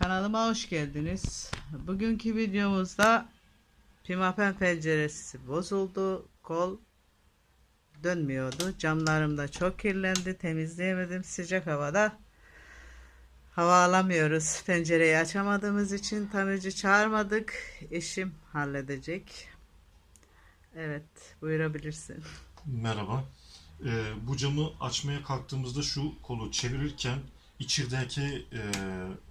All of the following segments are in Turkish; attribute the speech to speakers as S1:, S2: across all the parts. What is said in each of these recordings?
S1: Kanalıma hoş geldiniz. Bugünkü videomuzda pimapen penceresi bozuldu. Kol dönmüyordu. Camlarım da çok kirlendi. Temizleyemedim. Sıcak havada hava alamıyoruz. Pencereyi açamadığımız için tamirci çağırmadık. Eşim halledecek. Evet, buyurabilirsin.
S2: Merhaba. Ee, bu camı açmaya kalktığımızda şu kolu çevirirken içerideki e,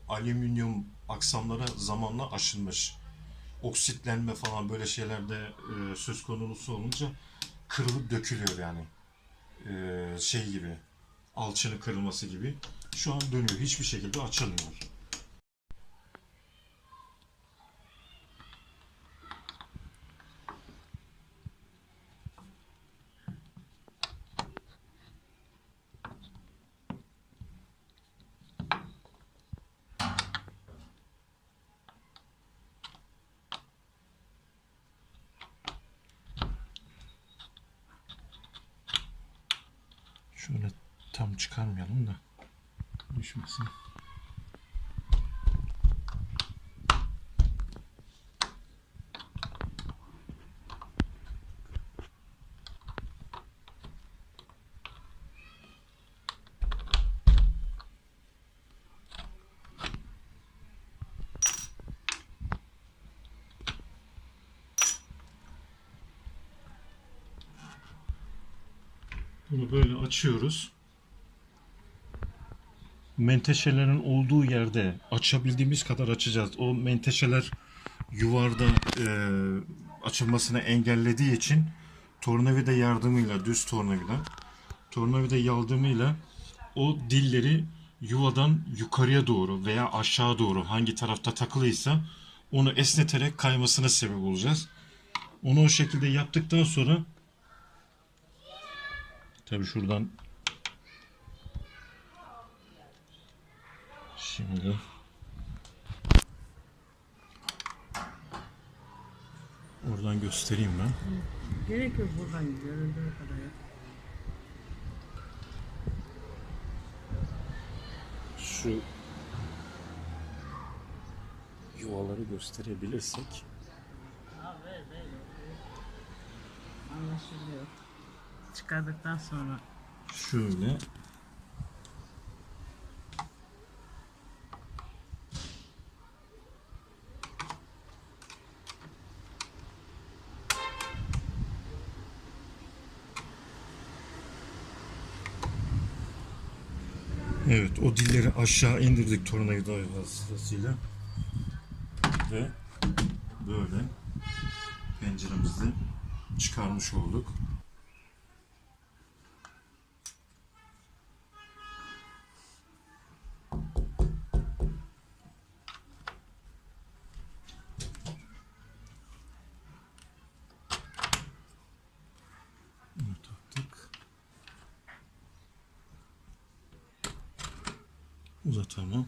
S2: alüminyum aksamlara zamanla aşınmış. Oksitlenme falan böyle şeylerde e, söz konusu olunca kırılıp dökülüyor yani. E, şey gibi. Alçının kırılması gibi. Şu an dönüyor. Hiçbir şekilde açılmıyor. Şöyle tam çıkarmayalım da düşmesin. Bunu böyle açıyoruz. Menteşelerin olduğu yerde açabildiğimiz kadar açacağız. O menteşeler yuvarda e, açılmasını engellediği için tornavida yardımıyla, düz tornavida, tornavida yardımıyla o dilleri yuvadan yukarıya doğru veya aşağı doğru hangi tarafta takılıysa onu esneterek kaymasına sebep olacağız. Onu o şekilde yaptıktan sonra Tabi şuradan şimdi oradan göstereyim ben.
S1: Gerek yok buradan görüldüğü kadar.
S2: Şu yuvaları gösterebilirsek
S1: Anlaşılıyor. Çıkardıktan sonra
S2: şöyle Evet, o dilleri aşağı indirdik tornavida vasıtasıyla ve böyle penceremizi çıkarmış olduk. Bunu taktık. Uzatalım.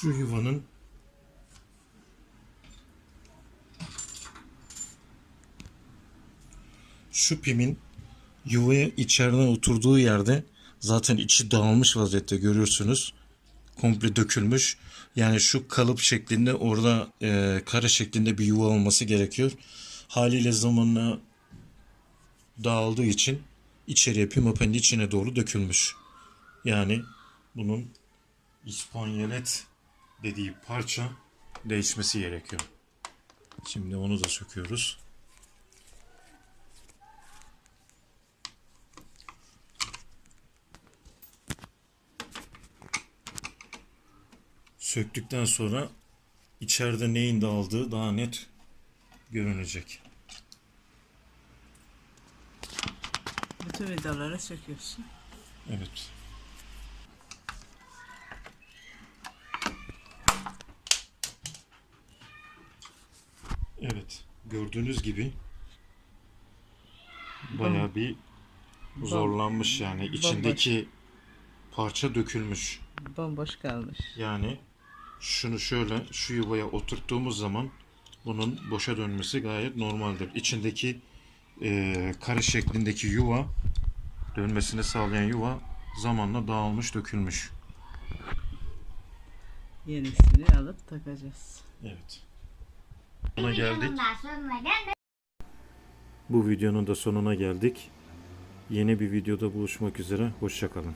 S2: Şu yuvanın şu pimin yuvaya içeriden oturduğu yerde zaten içi dağılmış vaziyette görüyorsunuz. Komple dökülmüş. Yani şu kalıp şeklinde orada e, kare şeklinde bir yuva olması gerekiyor. Haliyle zamanla dağıldığı için içeriye pimapenin içine doğru dökülmüş. Yani bunun İspanyolet dediği parça değişmesi gerekiyor. Şimdi onu da söküyoruz. Söktükten sonra içeride neyin dağıldığı daha net görünecek.
S1: bütün vidaları söküyorsun.
S2: Evet. Evet. Gördüğünüz gibi bayağı bir zorlanmış yani. içindeki parça dökülmüş.
S1: Bomboş kalmış.
S2: Yani şunu şöyle şu yuvaya oturttuğumuz zaman bunun boşa dönmesi gayet normaldir. İçindeki eee kare şeklindeki yuva dönmesini sağlayan yuva zamanla dağılmış, dökülmüş.
S1: Yenisini alıp takacağız.
S2: Evet. Buna geldik. Bu videonun da sonuna geldik. Yeni bir videoda buluşmak üzere. Hoşçakalın.